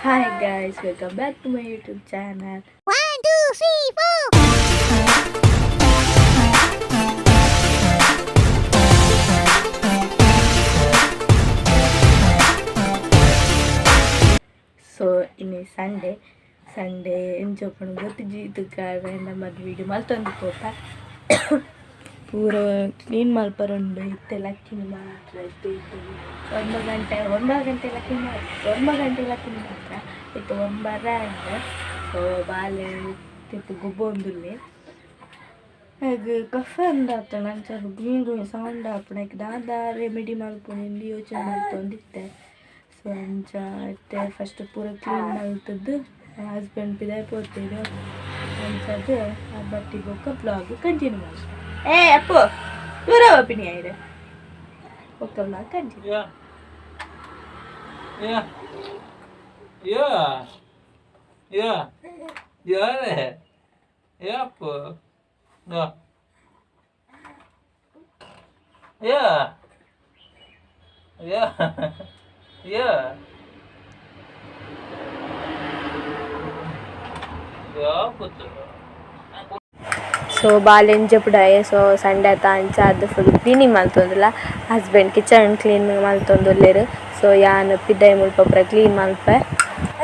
Hi guys, welcome back to my YouTube channel. One, two, three, four. So ini Sunday, Sunday enjoy pun gue tuh gitu karena dapat video malam tuh di. ಪೂರ clean ಮಲ್ಪರುಂಡು ಇತ್ತೆ clean ಮಾತ್ರ ಇತ್ತು ಇತ್ತು. ಒಂಬ ಗಂಟೆ ಒಂಬ ಗಂಟೆ clean ಮಾತ್ರ ಒಂಬ ಗಂಟೆ ಕ್ಲೀನ್ ಮಾತ್ರ ಇತ್ತು ಒಂಬರ ಸೊ ಬಾಲೆ ತಿಪ್ಪು ಗುಬ್ಬೊಂದುಲ್ಲೆ. ಹಾಗೆ ಕಫ ಅಂದಾತ ಗುಮಿ ಗುಮಿ ಸೌಂಡ್ ಆಪಣಕ್ಕೆ ದಾದ ರೆಮಿಡಿ ಮಲ್ಪುನಿಂದ ಯೋಚನೆ ಮಾಡ್ಕೊಂಡಿತ್ತೆ ಸೊ ಅಂಚ ಇತ್ತೆ ಫಸ್ಟ್ ಪೂರ ಕ್ಲೀನ್ ಮಾಡ್ತದ್ದು ಹಸ್ಬೆಂಡ್ ಪಿದಾಯ್ ಪೋತಿದ್ದು ಅಂಚದು ಆ ಬಟ್ಟೆ ಬೊಕ್ಕ ಬ್ಲಾಗ್ ಕಂಟಿನ್ಯೂ ಮಾಡಿ ಏ ಅಪ್ಪು ದೂರ ಒಪಿನಿ ಆಯ್ರೆ ಬೊಕ್ಕ blog continue Yeah. Yeah. Yeah. Yeah. Gör det. So ಬಾಲೆಂಜಪುಡಾಯೆ so Sunday ಆತ ಅಂಚ, ಅದು ಫುಲ್ ಕ್ಲೀನಿಂಗ್ ಮಲ್ತೊಂದುಲ್ಲ ಹಸ್ಬೆಂಡ್ ಕಿಚನ್ ಕ್ಲೀನ್ ಮಲ್ತೊಂದುಲ್ಲೆರ್ ಸೊ ಯಾನ್ ಪಿದಾಯ್ ಮುಲ್ಪ ಪೂರ ಕ್ಲೀನ್ ಮಲ್ಪೆ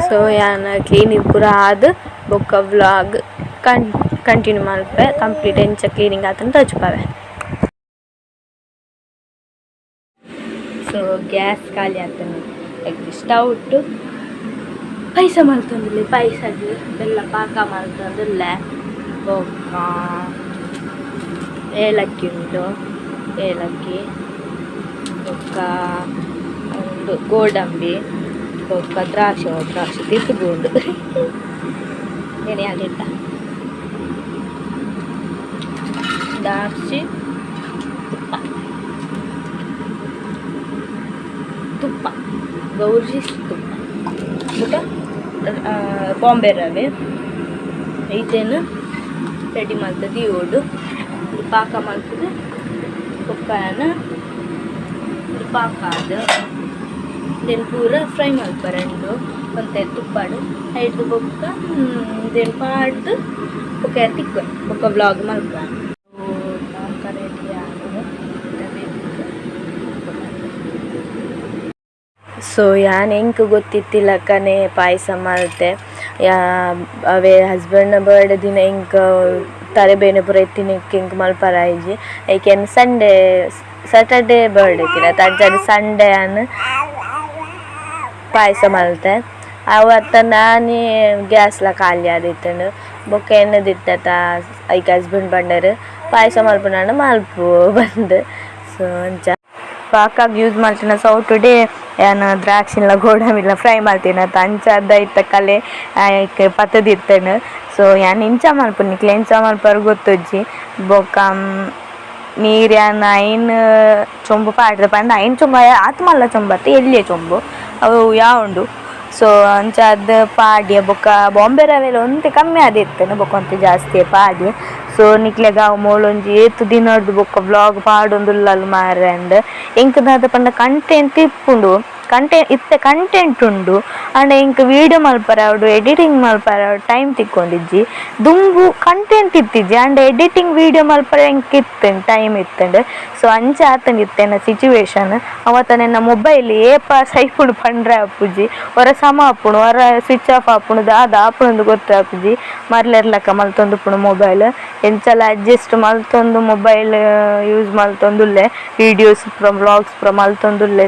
ಸೊ ಯಾನ್ ಕ್ಲೀನಿಂಗ್ ಪೂರ ಆದ್ ಬೊಕ್ಕ ವ್ಲಾಗ್ ಕನ್ ಕಂಟಿನ್ಯೂ ಮಲ್ಪೆ ಕಂಪ್ಲೀಟ್ ಎಂಚ ಕ್ಲೀನಿಂಗ್ ಆತಂತ ತೋಜ್ಪಾವೆ ಸೊ ಗ್ಯಾಸ್ ಖಾಲಿ ಆತನು ಸ್ಟವ್ ಇಟ್ಟು ಪಾಯಸ ಮಲ್ತೊಂದಿಲ್ಲ ಪಾಯಸಗೆ ಬೆಲ್ಲ ಪಾಕ ಮಲ್ತೊಂದಿಲ್ಲ ಬೊಕ್ಕ, ಏಲಕ್ಕಿ ಉಂಟು ಏಲಕ್ಕಿ, ಬೊಕ್ಕ ಒಂದು ಗೋಡಂಬಿ, ಬೊಕ್ಕ ದ್ರಾಕ್ಷಿ ದ್ರಾಕ್ಷಿ ತಿಪ್ಪುಗುಂಡು ನೆನೆ ಆಗಿಟ್ಟ ದ್ರಾಕ್ಷಿ, ತುಪ್ಪ. ತುಪ್ಪ, ಗೌರ್ಜಿ ತುಪ್ಪ. ಬುಟ ಬಾಂಬೆ ರವೆ ಐತೇನು ರೆಡಿ ಮಾಡ್ತದೆ, ಇವಳು. ಪಾಕ ಮಾಡ್ತದೆ. ಇದು ಪಾಕ ಅದು ದೆನ್ ಪೂರ ಫ್ರೈ రెండు ಒಂತೆ ತುಪ್ಪಾಡು ಐದು ಬೊಕ್ಕ ದೆನ್ ಪಾಡ್ದು ಬೊಕ್ಕ ತಿಕ್ಕ, ಬೊಕ್ಕ ಬ್ಲಾಗ್ ಮಲ್ಪ ಸೊ ಯಾನ್ ಎಂಕ್ ಗೊತ್ತಿತ್ತಿಲ್ಲ ಕಣೆ ಪಾಯಸ ಮಲ್ತೆ ಯಾ, ಅವೇ ಹಸ್ಬೆಂಡ್ನ ಬರ್ಡೇ ದಿನ ಎಂಕ್ ತಲೆಬೇನೆ ಪೂರ ಎತ್ತಿನಕ್ಕೆ ಇಂಕ್ ಮಲ್ಪರ ಆಯ್ಜಿ ಐಕೆನ್ ಸಂಡೇ ಸ್ಯಾಟರ್ಡೇ ಬರ್ಡೇ ಕಿರ. ತಜ್ಜಾಡಿ ಸಂಡೇ ಅನ್ ಪಾಯಸ ಮಲ್ತೆ. ಅವತ್ತ ನಾನೇ ಗ್ಯಾಸ್ಲ ಖಾಲಿ ಆದಿತ್ತಂಡು ಬೊಕ್ಕ ಎಣ್ಣೆದಿಟ್ಟತ ಐಕ್ ಹಸ್ಬೆಂಡ್ ಬಂಡರು. ಪಾಯಸ ಮಲ್ಪುನಾಂಡ ಮಲ್ಪು ಬಂದು. ಸೊ ಅಂಚ. ಪಾಕಾಗ ಯೂಸ್ ಮಾಡ್ತೀನ. ಸೌಟ್ ಡೇ ಏನು ದ್ರಾಕ್ಷಿಲ್ಲ ಗೋಡಂಬಿಲ್ಲ ಫ್ರೈ ಮಾಡ್ತೀನಿ ಅಂತ ಅಂಚ ಅದ ಇತ್ತ ಕಲೆ ಪತ್ತದಿತ್ತೇನು ಸೊ ಯಾನ್ ಇಂಚ ಮಾಡ್ಪನಿ ನಿಕ್ಲೆ ಇಂಚ ಮಲ್ಪರ್ ಗೊತ್ತಜ್ಜಿ. ಬೊಕ್ಕ ನೀರು ಯಾನ್ ಐನ್, ಚೊಂಬು ಪಾಡ್ರೆ ಪಂಡ ಐನ್ ಚೊಂಬ, ಆತ್ಮಲ್ಲ ಚೊಂಬತ್ತೆ ಎಲ್ಲಿಯ ಚೊಂಬು? ಅವು ಯಾವುಂಡು ಸೊ ಅಂಚ ಅದು ಪಾಡಿ ಬೊಕ್ಕ ಬಾಂಬೆ ರವೆಲ ಒಂತೆ ಕಮ್ಮಿ ಆದಿತ್ತೇನೆ ಬೊಕ್ಕ ಒಂತೆ ಜಾಸ್ತಿ ಪಾಡಿ ಸೊ ನಿಕ್ಲೆಗ ಅವು ಮೊಳೊಂಜಿ ಏತ್ ದಿನಡ್ದು ಬೊಕ್ಕ ವ್ಲಾಗ್ ಪಾಡೊಂದುಲ್ಲಲ್ ಮಾರೆ ಅಂದ್. ಎಂಕ್ ದಾದ ಪಂಡ ಕಂಟೆಂಟ್ ಇಪ್ಪುಂಡು. ಕಂಟೆ ಇತ್ತ ಕಂಟೆಂಟ್ ಉಂಡು. ಅಂಡ್ ಎಂಕ್ ವೀಡಿಯೋ ಮಲ್ಪರ ಅವಡು ಎಡಿಟಿಂಗ್ ಮಲ್ಪರ ಟೈಮ್ ತಿಕ್ಕೊಂಡಿಜ್ಜಿ. ದುಂಬು ಕಂಟೆಂಟ್ ಇತ್ತಿಜ್ಜಿ. ಅಂಡ್ ಎಡಿಟಿಂಗ್ ವೀಡಿಯೋ ಮಲ್ಪರ ಎಂಕ್ ಇತ್ತೇನೆ ಟೈಮ್ ಇತ್ತುಂಡು ಸೊ ಅಂಚ ಆತಂಗೆ ಇತ್ತೇನ ಸಿಚುವೇಶನ್ ಅವತ್ತ ನನ್ನ ಮೊಬೈಲ್ ಏಪ ಸೈಪುಡು ಪಂಡ್ರೆ ಅಪ್ಪುಜಿ ಹೊರ ಸಮ ಆಪುಣು ಹೊರ ಸ್ವಿಚ್ ಆಫ್ ಆಪುಣು ದಾದ ಆಪುಣದು ಗೊತ್ತಾಪುಜಿ ಮರ್ಲೆರ್ಲಕ ಮಲ್ತೊಂದುಪುಣು ಮೊಬೈಲ್ ಎಂಚಲ ಅಡ್ಜಸ್ಟ್ ಮಲ್ತೊಂದು ಮೊಬೈಲ್ ಯೂಸ್ ಮಲ್ತೊಂದುಲ್ಲೆ. ವೀಡಿಯೋಸ್ ಪುರ ವ್ಲಾಗ್ಸ್ ಪ್ರ ಮಲ್ತೊಂದುಲ್ಲೆ.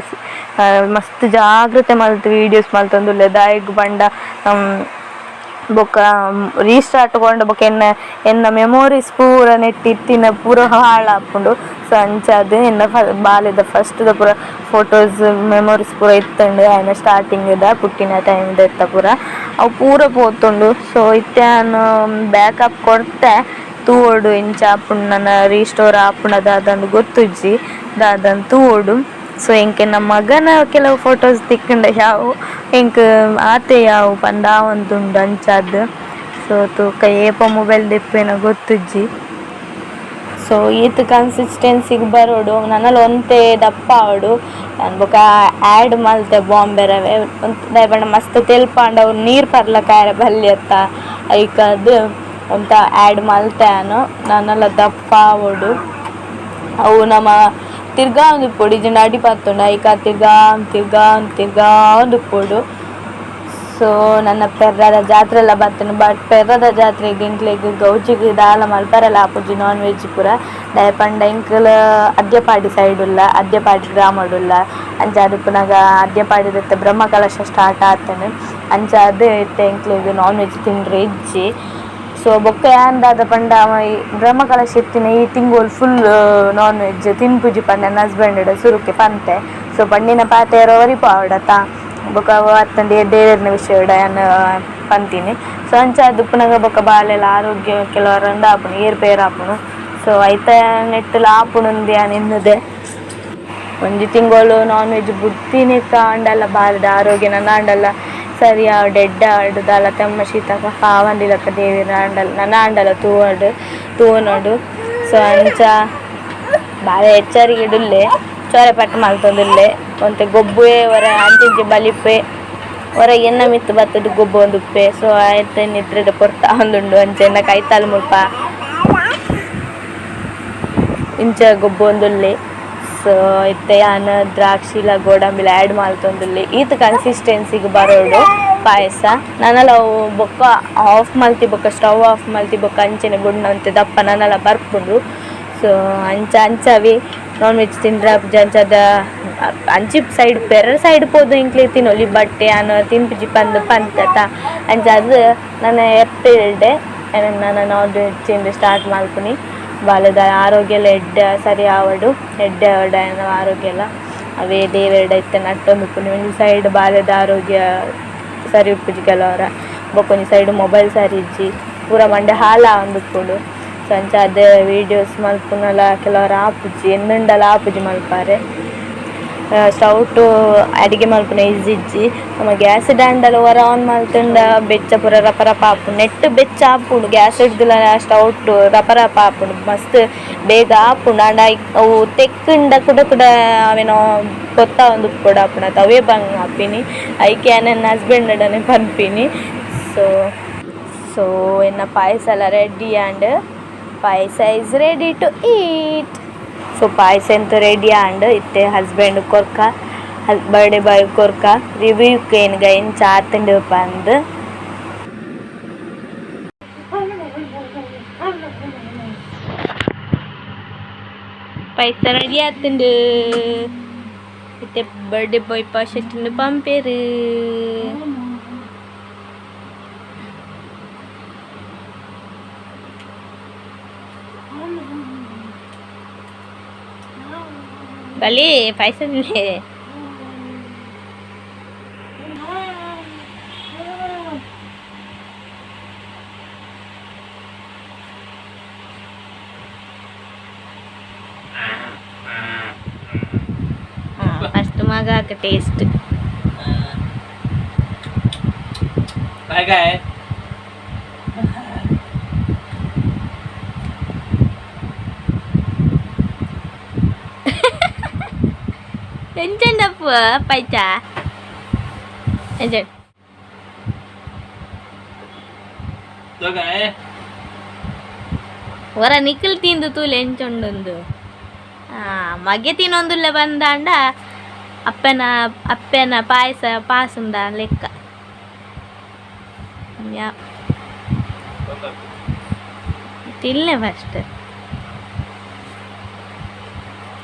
ಮಸ್ತ್ ಜಾಗ್ರತೆ ಮಲ್ತ್ ವೀಡಿಯೋಸ್ ಮಲ್ತೊಂದುಲ್ಲೆ ದಾಯಗ್ ಬಂಡ ಬೊಕ ರೀಸ್ಟಾರ್ಟ್ ಕೊಂಡು ಬೊಕ ಎನ್ನ ಎನ್ನ ಮೆಮೊರೀಸ್ ಪೂರ ನೆಟ್ಟಿತ್ತಿನ ಪೂರ ಹಾಳಾಪುಂಡು ಸೊ ಅಂಚಾದ್ ಎನ್ನ ಬಾಲ್ಯದ ಫಸ್ಟ್ದ ಪೂರ ಫೋಟೋಸ್ ಮೆಮೊರೀಸ್ ಪೂರ ಇತ್ತಂಡು ಆಯ್ನ ಸ್ಟಾರ್ಟಿಂಗ್ದ ಪುಟ್ಟಿನ ಟೈಮ್ದ ಇತ್ತ ಪೂರ. ಅವು ಪೂರ ಪೋತುಂಡು. ಸೊ ಇತ್ತೆ ನಾನು ಬ್ಯಾಕಪ್ ಕೊಡ್ತೆ. ತೂವೋಡು, ಇಂಚ ಆಪುಂಡು ನನ್ನ ರೀಸ್ಟೋರ್ ಆಪುಂಡ ಅದೊಂದು ಗೊತ್ತುಜ್ಜಿ. ದಾದಂದು ತೂವೋಡು. ಸೊ ಎಂಕೆ ನಮ್ಮ ಮಗನ ಕೆಲವು ಫೋಟೋಸ್ ತಿಕ್ಕಂಡ, ಯಾವ, ಎಂಕ್ ಆತೆ ಯಾವ ಬಂದ ಒಂದುಂಡು ಅಂಚಾದ್ ಸೊ ತೂಕ ಏಪ ಮೊಬೈಲ್ ದಿಪ್ಪೇನ ಗೊತ್ತುಜ್ಜಿ. ಸೊ ಈತ್ ಕನ್ಸಿಸ್ಟೆನ್ಸಿಗೆ ಬರೋಡು, ನನ್ನಲ್ಲಿ ಒಂತೆ ದಪ್ಪ ಆವಡು ಬೊಕ ಆ್ಯಡ್ ಮಲ್ತೆ ಬಾಂಬೆ ರವೆ ದಯಬಣ್ಣ ಮಸ್ತ್ ತೆಲ್ಪಾಂಡ, ಅವ್ರು ನೀರು ಪರ್ಲಕಾಯರ ಬಲ್ಯತ್ತ ಐಕದು ಅಂತ ಆ್ಯಡ್ ಮಲ್ತ್ಯಾನು ನನ್ನಲ್ಲ ದಪ್ಪ ಆವೊಡು. ಅವು ನಮ್ಮ ತಿರ್ಗಾ ಒಂದು ಪೊಡಿ ಇದನ್ನ ಅಡಿ ಪತ್ತುಂಡು ಐಕ ತಿರ್ಗಾ ತಿರ್ಗಾ ತಿರ್ಗಾ ಒಂದು ಪೊಡು. ಸೊ ನನ್ನ ಪೆರ್ರದ ಜಾತ್ರೆ ಎಲ್ಲ ಬರ್ತೇನೆ. ಬಟ್ ಪೆರ್ರದ ಜಾತ್ರೆಗೆ ಇಂಕ್ಲೆಗ್ ಗೌಜಿಗೆ ದಾಲ ಮಲ್ಪರಲ್ಲ ಆಪುಜಿ ನಾನ್ ವೆಜ್ ಪೂರ. ದಯಪಂಡ ಇಂಕಲ್ ಅದ್ಯಪಾಡಿ ಸೈಡ್ ಉಲ್ಲ, ಅದ್ಯಪಾಡಿ ಗ್ರಾಮಡುಲ್ಲ ಅಂಚ ಅದು ಪುನಗ ಅದ್ಯಪಾಡಿ ಇರುತ್ತೆ ಬ್ರಹ್ಮ ಕಲಶ ಸ್ಟಾರ್ಟ್ ಆತೇನೆ. ಅಂಚ ಅದು ಇತ್ತೆ ಇಂಕ್ಲೆಗ್ ನಾನ್ ವೆಜ್ ತಿಂಡ್ರೆ ಇಜ್ಜಿ ಸೊ ಬೊಕ್ಕ ಯಾಂದಾದ ಪಂಡ ಅವ ಬ್ರಹ್ಮ ಕಲಶ ಇತ್ತಿನ ಈ ತಿಂಗಳು ಫುಲ್ ನಾನ್ ವೆಜ್ ತಿನ್ಪುಜಿ ಪಂಡ ನನ್ನ ಹಸ್ಬೆಂಡ್ ಸುರುಕೆ ಪಂತೆ. ಸೊ ಪಂಡಿನ ಪಾತೆ ಒರಿಪ ಅವಡತ ಬೊಕ ಅತ್ತಂಡಿ ದೇವರಿನ ವಿಷಯ ನಾನು ಪಂತೀನಿ. ಸೊ ಅಂಚ ದುಪ್ಪನಾಗ ಬೊಕ್ಕ ಬೊಕ ಬಾಲೆಲ್ಲ ಆರೋಗ್ಯ ಕೆಲವರಂದ ಆಪುನು ಏರ್ಪೇರ್ ಆಪುನು. ಸೊ ಐತ ನೆಟ್ಟಲ ಆಪುಣಂದಿ ಅನ್ನದೆ ಒಂಜಿ ತಿಂಗಳು ನಾನ್ ವೆಜ್ ಬುಡ್ತಿನಿಕ್ಕ ಅಂಡಲ್ಲ ಬಾರದ ಆರೋಗ್ಯ ನನ್ನ ಅಂಡಲ್ಲ ಸರಿ ಡೆಡ್ ಆಡುದಾಲ ತಮ್ಮ ಶೀತ ಕಾವಂದಿಲಕ್ಕ ದೇವಿ ಆಂಡಲ್, ನನ್ನ ಆಂಡಲ ತೂವಡು ತೂವನೋಡು ಸೊ ಅಂಚ ಭಾಳ ಎಚ್ಚರಿಗೆ ಇಡುಲ್ಲೆ, ಚೋರೆ ಪಟ್ಟು ಮಲ್ತೊಂದುಲ್ಲೆ ಒಂತೆ ಗೊಬ್ಬುವೆ ಹೊರ ಅಂಚಿಂಚಿ ಬಲಿಪ್ಪೆ ಹೊರ ಎನ್ನ ಮಿತ್ತು ಬತ್ತದು ಗೊಬ್ಬು ಒಂದು ಉಪ್ಪೆ. ಸೊ ಆಯ್ತು ನಿದ್ರೆ ಪೊರ್ತ ಒಂದುಂಡು ಅಂಚೆನ್ನ ಕೈತಾಲು ಮುಲ್ಪ ಇಂಚ ಗೊಬ್ಬು ಒಂದುಲ್ಲೆ. ಸೊ ಇತ್ತೆ ಯಾನ ದ್ರಾಕ್ಷಿಲ, ಗೋಡಂಬಿಲ ಆ್ಯಡ್ ಮಲ್ತೊಂದುಲ್ಲೆ ಈತ ಕನ್ಸಿಸ್ಟೆನ್ಸಿಗೆ ಬರೋಡು ಪಾಯಸ. ನಾನಲ್ಲ ಅವು ಬೊಕ್ಕ ಆಫ್ ಮಲ್ತಿ ಬೊಕ್ಕ ಸ್ಟವ್ ಆಫ್ ಮಲ್ತಿ ಬೊಕ್ಕ, ಅಂಚಿನ ಬುಡ್ನ ಅಂತೆ ದಪ್ಪ ನಾನಲ್ಲ ಬರ್ಪುಂಡು ಸೊ ಅಂಚ, ಅಂಚವಿ ನಾನ್ ವೆಜ್ ತಿಂಡ್ರೆ ಅಂಚದ ಅಂಚಿ ಸೈಡ್ ಪೆರ ಸೈಡ್ ಪೋದು ಇಂಕ್ಲಿ ತಿನ್ನೊಲಿ ಬಟ್ಟೆ ಅನ್ನ ತಿನ್ಪಿಜಿ ಪಂದ್ ಪಂತತ ಅಂಚ, ಅದು ನನ್ನ ಎತ್ತಿಲ್ಡೆ ನಾನು ನಾನ್ ವೆಜ್ ತಿಂದು ಸ್ಟಾರ್ಟ್ ಮಲ್ಪುನಿ ಬಾಲದ ಆರೋಗ್ಯ ಎಲ್ಲ ಎಡ್ಡೆ, ಸರಿ ಆವಡು, ಎಡ್ಡೆ ಆವಡ ಆರೋಗ್ಯ ಎಲ್ಲ. ಅವೇ ದೇವೆರಡ ಇತ್ತ ನಟ್ಟೊಂದು ಒಂಜಿ ಸೈಡ್ ಬಾಲ್ಯದ ಆರೋಗ್ಯ ಸರಿ ಉಪ್ಪುಜಿ ಕೆಲವರ. ಬೊಕೊಂಜಿ ಸೈಡ್ ಮೊಬೈಲ್ ಸರಿ ಇಜ್ಜಿ. ಪೂರ ಮಂಡೆ ಹಾಲ ಒಂದು ಉಪ್ಪುಂಡು ಸಂಚ ಅದೇ ವೀಡಿಯೋಸ್ ಮಲ್ಪುನಲ ಕೆಲವರ ಆಪುಜಿ ಎನ್ನುಂಡಲ ಆಪುಜಿ ಮಲ್ಪಾರೆ. ಸ್ಟೌಟು ಅಡಿಗೆ ಮಲ್ಪುನ ಇಜ್ಜಿಜ್ಜಿ. ನಮ್ಮ ಗ್ಯಾಸ್ ಡ್ಯಾಂಡಲ್ ವರ ಆನ್ ಮಲ್ತುಂಡ ಬೆಚ್ಚ ಪೂರ ರಪ ರಪ ನೆಟ್ ಬೆಚ್ಚ ಆಪುಂಡು ಗ್ಯಾಸ್ ಹಿಡ್ದಿಲ್ಲ ಸ್ಟೌಟ್ ರಪ ರಪ ಆಪುಂಡು ಮಸ್ತ್ ಬೇಗ ಆಪುಂಡು ಆಂಡ ಅವು ತೆಕ್ಕಂಡ ಕುಡ ಕುಡ ಅವೇನೋ ಕೊತ್ತ ಒಂದು ಕೂಡ ಆಪುಂಡು ತವೇ ಬಂಗ್ ಆಪಿನಿ ಐಕೆ ನನ್ನ ಹಸ್ಬೆಂಡ್ ಅಡನೆ ಪನ್ಪಿನಿ ಸೊ ಸೊ ಎನ್ನ ಪಾಯಸ ಎಲ್ಲ ready and payasa is ready to eat so ಪಾಯಸ ಎಂತ ರೆಡಿ ಆಂಡ್ ಇತ್ತೆ ಹಸ್ಬೆಂಡ್ ಕೊರ್ಕ ಬರ್ಡೇ ಬಾಯ್ ಕೊರ್ಕ ರಿವ್ಯೂ ಏನ್ಗ ಏನು ಚಾತಂಡು ಪಂದ್ ಪಾಯಸ ರೆಡಿ ಆತಂಡು ಇತ್ತೆ ಬರ್ಡೇ ಬಾಯ್ ಪಾಶೆಟ್ಟಿಂಡು ಪಂಪೇರು ಬಲಿ ಪಾಯಸ ತಿನ್ನಿ ಫಸ್ಟ್ ಮಗ ಟೇಸ್ಟ್ Bye guys. ಎಂಚಂಡಪ್ಪ ಪೈಚ ಎಂಚಂಡ್ So guys. ಹೊರ ನಿಖಲ್ ತಿಂದು ತೂಲೆ ಎಂಚೊಂಡೊಂದು ಆ ಮಗೆ ತಿನ್ನೊಂದುಲ್ಲ ಬಂದಾಂಡ ಅಪ್ಪನ ಅಪ್ಪನ ಪಾಯಸ ಪಾಸುಂದ ಲೆಕ್ಕ ತಿನ್ನೆ ಫಸ್ಟ್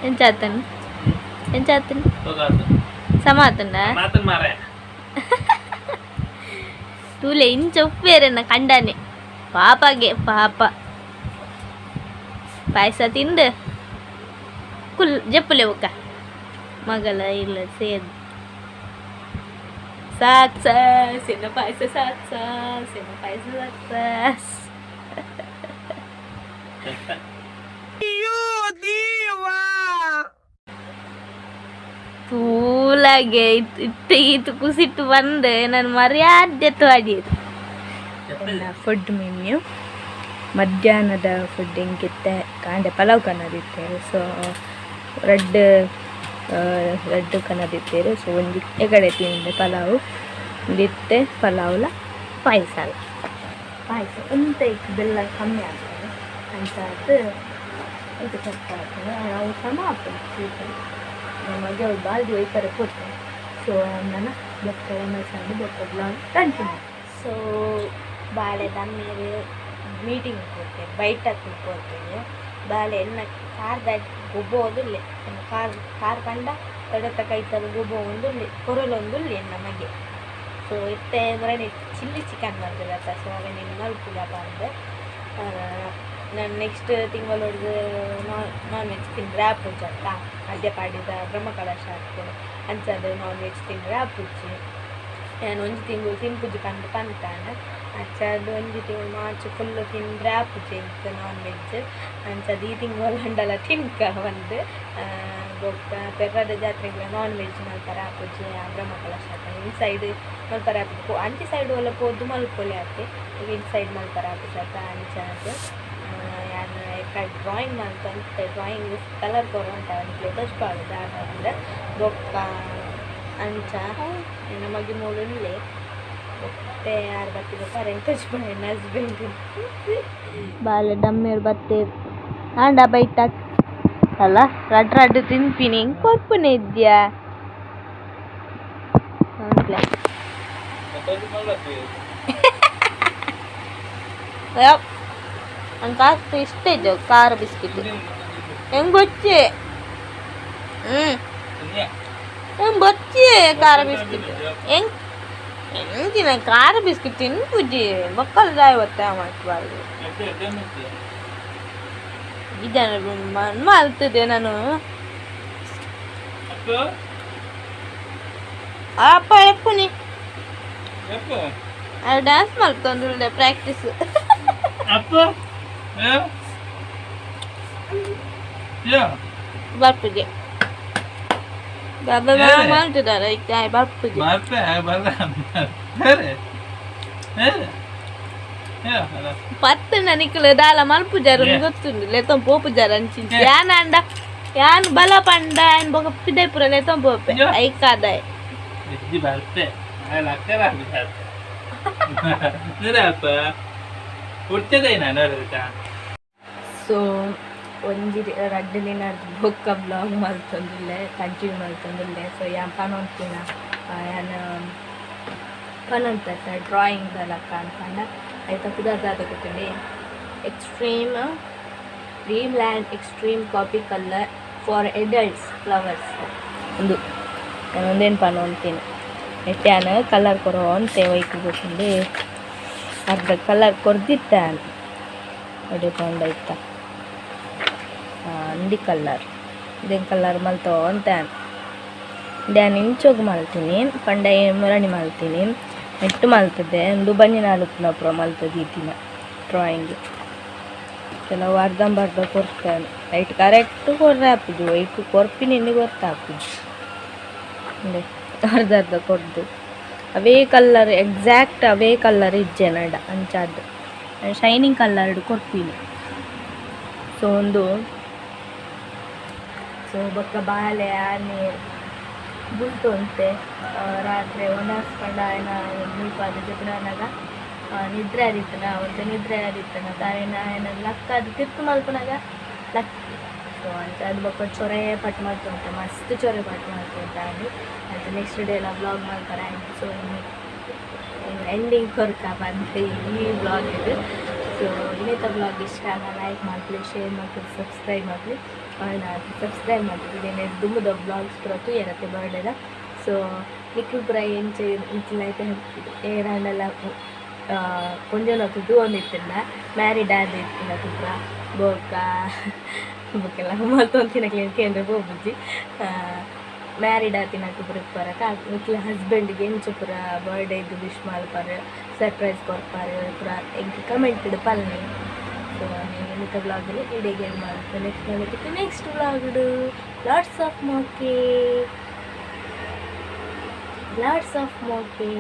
ಎಂಚಾತನ್ ಎಂಚಾತನ್ So guys. ಸಮಾತಂಡ ಮಾತನ್ ಮಾರೆ ತೂಲೆ ಇಂಚ ಉಪ್ಪೇರನ್ನ ಕಂಡನೆ ಪಾಪಗೆ ಪಾಪ ಪಾಯಸ ತಿಂದು ಕುಲ್ ಜಪ್ಪಲೆ ಒಕ್ಕ ಮಗಳ ಇಲ್ಲ ಸೇದ್ ಸಾಕ್ಸ ಸಿನ್ನ ಪಾಯಸ ಸಾಕ್ಸ ಸಿನ್ನ ಪಾಯಸ ಸಾಕ್ಸ ತೂಲಾಗೆ ಇತ್ತು ಇತ್ತು ಕುಸಿಟ್ಟು ಬಂದು. ನಾನು ಮರ್ಯಾದೆ ತೊಡಿയത് ಫುಡ್ ಮೆನ್ಯು ಮಧ್ಯಾಹ್ನದ ಫುಡ್ ಹಿಂಗಿತ್ತೆ ಕಾಂಡೆ ಪಲಾವ್ ಕನ್ನದಿತ್ತೆ ಸೊ ರೆಡ್ ರೆಡ್ ಕನ್ನದಿತ್ತೇರು ಸೊ ಒಂದು ಕಡೆ ತಿಂದೆ ಪಲಾವ್. ಒಂದಿತ್ತೆ ಪಲಾವ್ಲ, ಪಾಯಸ ಪಾಯಸ ಎಂತ ಇತ್ತು? ಬೆಲ್ಲ ಕಮ್ಮಿ ಆಗ್ತದೆ. ಅಂತ ಅದು ಕಷ್ಟ ಆಗ್ತದೆ ನಾವು ಸಮ ಆಗ್ತದೆ ನಮಗೆ ಅವ್ರು ಭಾಳ ಒಯ್ತಾರೆ ಕೊಡ್ತಾರೆ ಸೊ ನಾನು ಬರ್ತಾರೆ ಮಸಾಲೆ ಬೊಕ್ಕ ಅಂತ ಅಂತೀನಿ ಸೊ ಬಾಳೆ ಮೇಲೆ ಮೀಟಿಂಗ್ ಕೊಡ್ತೇವೆ ಬೈಟಕ್ಕೆ ಕೊಡ್ತೇವೆ. ಬಾಳೆ ಎನ್ನ ಕಾರ್ದ ಗುಬ್ಬ ಒಂದುಲ್ಲೆ ಕಾರ್ ಕಾರ್ ಕಂಡ ತಡತ ಕೈತದ ಗೊಬ್ಬೋ ಒಂದುಲ್ಲೆ ಕೊರಲೊಂದುಲ್ಲೆ ನಮಗೆ ಸೊ ಇತ್ತೆ ಮರಣಿ ಚಿಲ್ಲಿ ಚಿಕನ್ ಮಾಡ್ತಿರತ್ತ ಸೊ ಅವಾಗ ನಿಮ್ಮ ಮಲ್ಪುಗಪ್ಪ ಅಂದೆ ನಾನು ನೆಕ್ಸ್ಟ್ ತಿಂಗಳೊಡ್ದು ನಾನ್ ನಾನ್ ವೆಜ್ ತಿಂದರೆ ಆಪುಚ್ಚತ್ತ ಅದೇ ಪಾಡಿದ ಬ್ರಹ್ಮಕಲಶ ಆಗ್ತದೆ ಅಂಚದು ನಾನ್ ವೆಜ್ ತಿಂದರೆ ಆಪುಜ್ಜಿ ನಾನು ಒಂದು ತಿಂಗಳು ತಿನ್ಪುಜಿ ಪಂದು, ಪಂತಾನ. ಅಂಚದು ಒಂದು ತಿಂಗಳು ಮಾರ್ಚ್ ಫುಲ್ಲು ತಿಂದರೆ ಆಪುಜ್ಜಿ ಇತ್ತು ನಾನ್ ವೆಜ್ ಅಂಚದು ಈ ತಿಂಗಳು ಹಂಡಲ ತಿನ್ಕ ಒಂದು. ಬೊಕ್ಕ ಪೆರ್ರದ ಜಾತ್ರೆಗಳ ನಾನ್ ವೆಜ್ ಮಲ್ಪರ ಆಪುಜಿ ಆ ಬ್ರಹ್ಮಕಲಶ ಇನ್ ಸೈಡ್ ಮಲ್ಪರ ಆಪುಜಿ ಅಂಚಿ ಸೈಡ್ ಒಲ್ಲ ಪೋದು ಮಲ್ಪೊಲೆ ಈಗ ಇನ್ ಸೈಡ್ ಮಲ್ಪರ ಆಪುಜತ್ತ ಅಂಚದು ಯಾನು ಡ್ರಾಯಿಂಗ್ ಮಾಡ್ತಂತೆ ಡ್ರಾಯಿಂಗ್ ಕಲರ್ ಕೊಡುವಂತ ಒಂದು ತೋರಿಸ್ಬಾರ್ದು ಅಂದರೆ ಬೊಕ್ಕ ಅಂಚ ನಮಗೆ ಮೂಳುಳ್ಳಿ ಬೊಕ್ಕೆ ಯಾರು ಕರೆಂಟ್ ತೋರಿಸ್ಬಾರ್ದು ನನ್ನ ಹಸ್ಬೆಂಡ್ ಬಾಲ ಡಮ್ಮೇರ್ ಬತ್ತೆ. ಆಂಡ ಬೈಟ ಅಲ್ಲ ರಡ್ ರಡ್ ತಿನ್ಪಿನಿ ಹಿಂಗೆ ಕೊರ್ಪುನೆ ಇದೆಯಾ? ಅಂತ್ಲೆ ನನ್ನ ಕಾಸು ಇಷ್ಟ ಇದ್ದು ಖಾರ ಬಿಸ್ಕಿಟ್. ಹೆಂಗ್ ಬಚ್ಚಿ ಹ್ಮ್. ಹೆಂಗೆ ಬಚ್ಚಿ ಖಾರ ಬಿಸ್ಕಿಟ್? ಹೆಂಗ್? ಹೆಂಗಿನ ಖಾರ ಬಿಸ್ಕಿಟ್ ತಿನ್ ಪೂಜಿ ಮಕ್ಕಳು ಜಾಯ್ ಒತ್ತಾಯ ಮಾಡ್ಬಾರ್ದು ಇದನ್ನು ಮಾಡ್ತಿದ್ದೆ ನಾನು. ಅಪ್ಪ? ಎಪ್ಪುನಿ ಡ್ಯಾನ್ಸ್ ಮಾಡ್ತಂದ್ರೆ ಪ್ರಾಕ್ಟೀಸ್ ಬರ್ಪುಗೆ. ಬಾಬಾ ಏನೇ? ಮಾಡ್ತಿದ್ದಾರೆ ಈಗ ಬರ್ಪುಗೆ. ಪತ್ತು ನನಿಕಲು ದಾಲ ಮಲ್ಪುಜಾರ ಏ. ಗೊತ್ತುಂಡು ಲೆತೊಂ ಪೋಪುಜಾರ ಅಂಚಿಂಚಿ ಯಾನ್ ಅಂಡ ಯಾನ್ ಬಲ ಪಂಡ ಯಾನ್ ಬೊಕ ಪಿದೈಪುರ ಲೆತೊಂ ಪೋಪೆ ಯೋ. ಐಕಾದಾಯ್ ಸೊ ಒಂಜಿ ರಡ್ಡು ದಿನ ಬೊಕ್ಕ ಬ್ಲಾಗ್ ಮಲ್ತೊಂದುಲ್ಲೆ ಕಂಟಿನ್ಯೂ ಮಲ್ತೊಂದುಲ್ಲೆ ಸೊ ಯಾನ್ ಪನೊಂತಿನ ಯಾನ್ ಪನೊಂತ ಡ್ರಾಯಿಂಗ್ ಲಕ್ಕ ಅನ್ಕೊಂಡ ಐತ ಕುದಾರ್ದಾದ ಗೊತ್ತುಂಡಿ extreme dream land extreme copy colour for adults flowers ಒಂದು, ನಾನು ಒಂದೇನು ಪನೊಂತೀನಿ ನೆಟ್ಟಾನ ಕಲರ್ ಕೊರೋ ಅಂತೆ ವೈಕು ಗೊತ್ತುಂಡಿ ಅರ್ಧ ಕಲರ್ ಕೊರ್ದಿತ್ತಾನ ಅಡಿ ತೊಂಡೈತ ಅಂದಿ ಕಲ್ಲರ್. ಇದೇ ಕಲ್ಲರ್ ಮಲ್ತೋ ಅಂತ. ಡ್ಯಾನ್ ಇಂಚೋಗಿ ಮಲ್ತೀನಿ, ಪಂಡ ಮುರಣಿ ಮಲ್ತೀನಿ, ನೆಟ್ಟು ಮಲ್ತದೆ ಒಂದು ಬನ್ನಿ ಮಲ್ತದೆ ಈ ದಿನ ಡ್ರಾಯಿಂಗ್ ಕೆಲವು ಅರ್ಧಂಬರ್ಧ ಕೊರ್ತಾನೆ ಲೈಟ್ ಕರೆಕ್ಟ್ ಕೊರ್ರೆ ಹಾಕಿದ್ವಿ ವೈಟ್ ಕೊರ್ಪಿ ನಿನ್ನೆ ಗೊತ್ತಾಪುದು ಅಂದೆ ಅರ್ಧ ಅರ್ಧ ಕೊಡ್ದು. ಅವೇ ಕಲ್ಲರ್ ಎಕ್ಸಾಕ್ಟ್ ಅವೇ ಕಲ್ಲರ್ ಇಜ್ಜೆ ನಡ, ಅಂಚಾದ್ದು. ಶೈನಿಂಗ್ ಕಲ್ಲರ್ಡ್ ಕೊಡ್ತೀನಿ ಸೊ ಒಂದು ಸೊ ಬೊಕ್ಕ ಬಾಲೆ ಆನೆ ಬುಲ್ತು ಅಂತೆ ರಾತ್ರಿ ಒಣಸ್ಕೊಂಡ ಆಯ್ನ ಮುಳ್ಪಾದ ಜೊತೆನಾಗ ನಿದ್ರೆ ಆದಿತ್ತನ ಒಂದು ನಿದ್ರೆ ಆದಿತ್ತನ ತಾಯಿನ ಏನ ಲಕ್ಕ, ಅದು ತಿರ್ತು ಮಲ್ಪನಾಗ, ಲಕ್. ಸೊ ಅಂತ ಅದು ಬೊಕ್ಕ ಚೊರೆ ಪಟ್ ಮಾಡ್ಕೊಂತ ಮಸ್ತ್ ಚೊರೆ ಪಟ್ ಮಾಡ್ಕೊಂತ ಅದು ಅದು ನೆಕ್ಸ್ಟ್ ಡೇ ಎಲ್ಲ ಬ್ಲಾಗ್ ಮಾಡ್ತಾರೆ, ಆಯ್ತು. ಸೊ ಎಂಡಿಂಗ್ ಕೊರ್ಕ ಬಂತು ಈ ಬ್ಲಾಗ್ ಇದು. ಸೊ ಇನ್ನಿತ ಬ್ಲಾಗ್ ಇಷ್ಟ ಆಗ ಲೈಕ್ ಮಾಡಲಿ ಶೇರ್ ಮಾಡ್ಲಿ ಸಬ್ಸ್ಕ್ರೈಬ್ ಮಾಡಲಿ ನಾನು ಸಬ್ಸ್ಕ್ರೈಬ್ ಮಾಡ್ತಿದ್ದೀನಿ ದುಮ್ಮದ ಬ್ಲಾಗ್ಸ್ ಬರೋದು ಇರತ್ತೆ ಬರ್ಡೇದ ಸೊ ನಿಖಿಲ್ ಪುರ ಎಂಚ ಇಂಚಿಲೈತೆ ಏರಾಂಡಲ್ಲ ಕೊಂಜನ ಒಂದು ಒಂದಿತ್ತಿಲ್ಲ ಮ್ಯಾರಿಡ್ ಆದ ಇತ್ತಿಲ್ಲ ತುಪ್ಪ ಬೋಕ ಬೊಕ್ಕೆಲ್ಲ ಮತ್ತೊಂದು ಕೇಂದ್ರ ಹೋಗ್ಬುಜ್ಜಿ ಮ್ಯಾರಿಡ್ ಆತಿನಕ್ಕೆ ಪುರ ನಿಖಿಲ್ ಹಸ್ಬೆಂಡ್ಗೆ ಎಂಚು ಪುರ ಬರ್ಡೇದು ವಿಶ್ ಮಾಡ್ಪಾರ ಸರ್ಪ್ರೈಸ್ ಕೊಡ್ಪಾರ ಪುರ ಹೆಂಗೆ ಕಮೆಂಟ್ ಪಲ್ಲೆ. ಸೊ ಇನ್ನಿತ ಬ್ಲಾಗಲ್ಲಿ ಇಡೀಗೆ ಮಾಡ್ತಾರೆ ನೆಕ್ಸ್ಟ್ ನೋಡೋದಕ್ಕೆ ನೆಕ್ಸ್ಟ್ ಬ್ಲಾಗ್ಡು ಲಾಟ್ಸ್ ಆಫ್ ಮೋಕೆ ಲಾಟ್ಸ್ ಆಫ್ ಮೋಕೆ